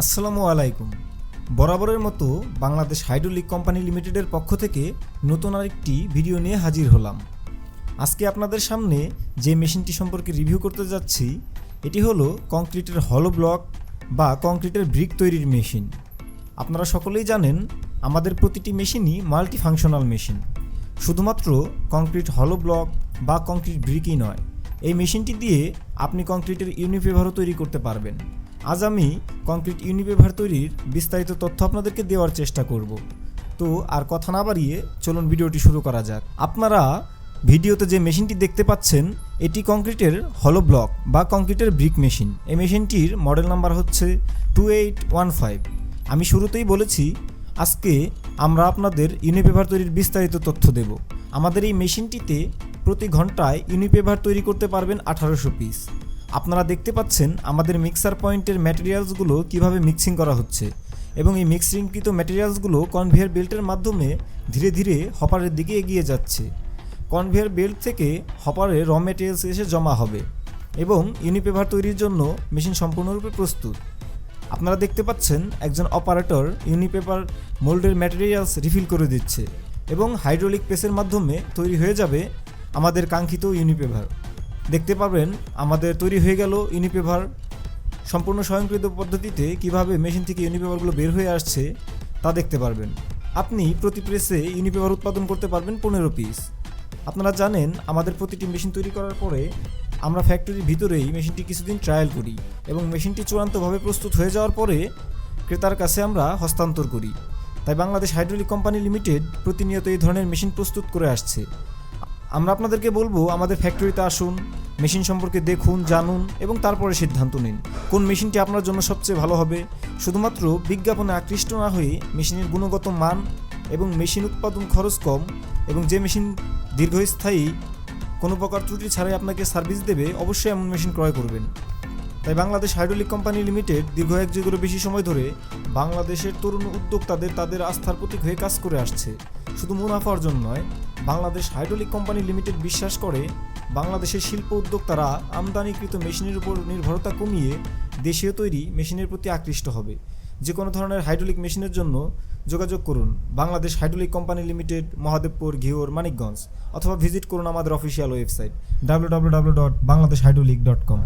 আসসালামু আলাইকুম। বরাবরের মতো বাংলাদেশ হাইড্রোলিক কোম্পানি লিমিটেডের পক্ষ থেকে নতুন আরেকটি ভিডিও নিয়ে হাজির হলাম। আজকে আপনাদের সামনে যে মেশিনটি সম্পর্কে রিভিউ করতে যাচ্ছি, এটি হলো কংক্রিটের হলো ব্লক বা কংক্রিটের ব্রিক তৈরির মেশিন। আপনারা সকলেই জানেন, আমাদের প্রতিটি মেশিনই মাল্টি ফাংশনাল মেশিন। শুধুমাত্র কংক্রিট হলো ব্লক বা কংক্রিট ব্রিকই নয়, এই মেশিনটি দিয়ে আপনি কংক্রিটের ইউনিপেভারও তৈরি করতে পারবেন। আজ আমি কংক্রিট ইউনিপেভার তৈরির বিস্তারিত তথ্য আপনাদেরকে দেওয়ার চেষ্টা করব। তো আর কথা না বাড়িয়ে চলুন ভিডিওটি শুরু করা যাক। আপনারা ভিডিওতে যে মেশিনটি দেখতে পাচ্ছেন, এটি কংক্রিটের হলো ব্লক বা কংক্রিটের ব্রিক মেশিন এই মেশিনটির মডেল নাম্বার হচ্ছে টু এইট ওয়ান ফাইভ আমি শুরুতেই বলেছি, আজকে আমরা আপনাদের ইউনিপেভার তৈরির বিস্তারিত তথ্য দেব। আমাদের এই মেশিনটিতে প্রতি ঘন্টায় ইউনিপেভার তৈরি করতে পারবেন আঠারোশো পিস আপনারা দেখতে পাচ্ছেন আমাদের মিক্সার পয়েন্টের ম্যাটেরিয়ালসগুলো কীভাবে মিক্সিং করা হচ্ছে এবং এই মিক্সিংকৃত ম্যাটেরিয়ালসগুলো কনভেয়ার বেল্টের মাধ্যমে ধীরে ধীরে হপারের দিকে এগিয়ে যাচ্ছে। কনভেয়ার বেল্ট থেকে হপারে র মেটেরিয়ালস এসে জমা হবে এবং ইউনিপেভার তৈরির জন্য মেশিন সম্পূর্ণরূপে প্রস্তুত। আপনারা দেখতে পাচ্ছেন একজন অপারেটর ইউনিপেপার মোল্ডের ম্যাটেরিয়ালস রিফিল করে দিচ্ছে এবং হাইড্রোলিক প্রেসের মাধ্যমে তৈরি হয়ে যাবে আমাদের কাঙ্ক্ষিত ইউনিপেভার দেখতে পাবেন আমাদের তৈরি হয়ে গেল ইউনিপেভার সম্পূর্ণ স্বয়ংক্রিয় পদ্ধতিতে কীভাবে মেশিন থেকে ইউনিপেপারগুলো বের হয়ে আসছে তা দেখতে পারবেন। আপনি প্রতি প্রেসে ইউনিপেভার উৎপাদন করতে পারবেন পনেরো পিস আপনারা জানেন, আমাদের প্রতিটি মেশিন তৈরি করার পরে আমরা ফ্যাক্টরির ভিতরেই মেশিনটি কিছুদিন ট্রায়াল করি এবং মেশিনটি চূড়ান্তভাবে প্রস্তুত হয়ে যাওয়ার পরে ক্রেতার কাছে আমরা হস্তান্তর করি। তাই বাংলাদেশ হাইড্রোলিক কোম্পানি লিমিটেড প্রতিনিয়ত এই ধরনের মেশিন প্রস্তুত করে আসছে। আমরা আপনাদেরকে বলব, আমাদের ফ্যাক্টরিতে আসুন মেশিন সম্পর্কে দেখুন, জানুন এবং তারপরে সিদ্ধান্ত নিন। কোন মেশিনটি আপনার জন্য সবচেয়ে ভালো হবে? শুধুমাত্র বিজ্ঞাপনে আকৃষ্ট না হয়ে মেশিনের গুণগত মান এবং মেশিন উৎপাদন খরচ কম এবং যে মেশিন দীর্ঘস্থায়ী কোনো প্রকার ত্রুটি ছাড়াই আপনাকে সার্ভিস দেবে, অবশ্যই এমন মেশিন ক্রয় করবেন। তাই বাংলাদেশ হাইড্রোলিক কোম্পানি লিমিটেড দীর্ঘ এক যুগেরও বেশি সময় ধরে বাংলাদেশের তরুণ উদ্যোক্তাদের তাদের আস্থার প্রতীক হয়ে কাজ করে আসছে। শুধু মুনাফার জন্য নয়, বাংলাদেশ হাইড্রোলিক কোম্পানি লিমিটেড বিশ্বাস করে, বাংলাদেশের শিল্প উদ্যোক্তারা আমদানিকৃত মেশিনের উপর নির্ভরতা কমিয়ে দেশীয় তৈরি মেশিনের প্রতি আকৃষ্ট হবে। যে কোনো ধরনের হাইড্রোলিক মেশিনের জন্য যোগাযোগ করুন Bangladesh hydraulic company limited, Mahadebpur, Ghior, Manikganj, অথবা ভিজিট করুন আমাদের official website W dot Bangladesh hydraulic dot com